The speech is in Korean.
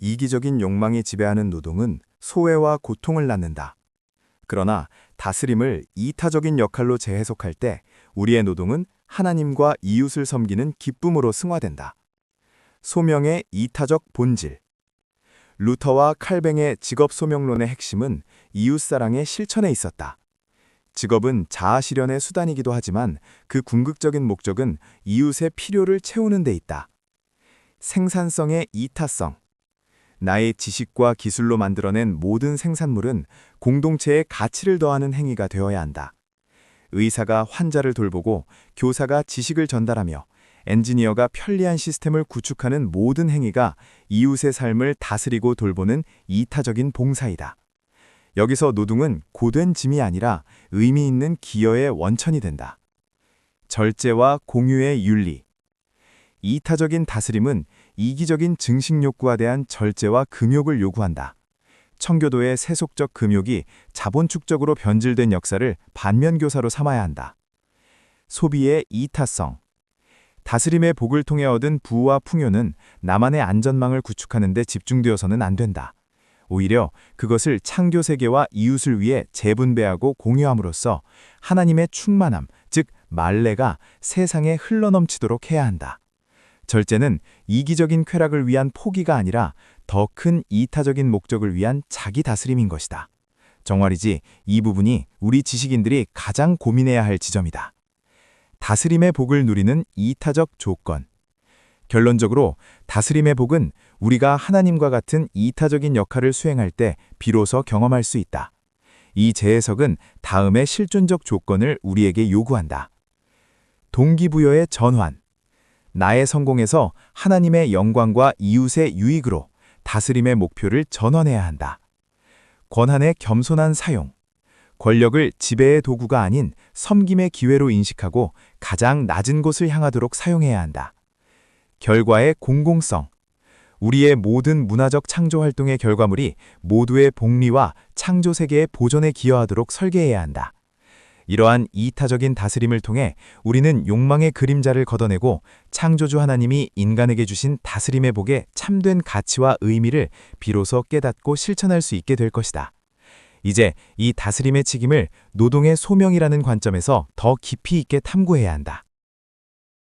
이기적인 욕망이 지배하는 노동은 소외와 고통을 낳는다. 그러나 다스림을 이타적인 역할로 재해석할 때 우리의 노동은 하나님과 이웃을 섬기는 기쁨으로 승화된다. 소명의 이타적 본질 루터와 칼뱅의 직업 소명론의 핵심은 이웃사랑의 실천에 있었다. 직업은 자아 실현의 수단이기도 하지만 그 궁극적인 목적은 이웃의 필요를 채우는 데 있다. 생산성의 이타성 나의 지식과 기술로 만들어낸 모든 생산물은 공동체에 가치를 더하는 행위가 되어야 한다. 의사가 환자를 돌보고 교사가 지식을 전달하며 엔지니어가 편리한 시스템을 구축하는 모든 행위가 이웃의 삶을 다스리고 돌보는 이타적인 봉사이다. 여기서 노동은 고된 짐이 아니라 의미 있는 기여의 원천이 된다. 절제와 공유의 윤리 이타적인 다스림은 이기적인 증식 욕구에 대한 절제와 금욕을 요구한다. 청교도의 세속적 금욕이 자본축적으로 변질된 역사를 반면교사로 삼아야 한다. 소비의 이타성 다스림의 복을 통해 얻은 부와 풍요는 나만의 안전망을 구축하는 데 집중되어서는 안 된다. 오히려 그것을 창조 세계와 이웃을 위해 재분배하고 공유함으로써 하나님의 충만함, 즉 말레가 세상에 흘러넘치도록 해야 한다. 절제는 이기적인 쾌락을 위한 포기가 아니라 더 큰 이타적인 목적을 위한 자기 다스림인 것이다. 정말이지 이 부분이 우리 지식인들이 가장 고민해야 할 지점이다. 다스림의 복을 누리는 이타적 조건 결론적으로 다스림의 복은 우리가 하나님과 같은 이타적인 역할을 수행할 때 비로소 경험할 수 있다. 이 재해석은 다음의 실존적 조건을 우리에게 요구한다. 동기부여의 전환 나의 성공에서 하나님의 영광과 이웃의 유익으로 다스림의 목표를 전환해야 한다. 권한의 겸손한 사용 권력을 지배의 도구가 아닌 섬김의 기회로 인식하고 가장 낮은 곳을 향하도록 사용해야 한다. 결과의 공공성 우리의 모든 문화적 창조 활동의 결과물이 모두의 복리와 창조 세계의 보존에 기여하도록 설계해야 한다. 이러한 이타적인 다스림을 통해 우리는 욕망의 그림자를 걷어내고 창조주 하나님이 인간에게 주신 다스림의 복에 참된 가치와 의미를 비로소 깨닫고 실천할 수 있게 될 것이다. 이제 이 다스림의 책임을 노동의 소명이라는 관점에서 더 깊이 있게 탐구해야 한다.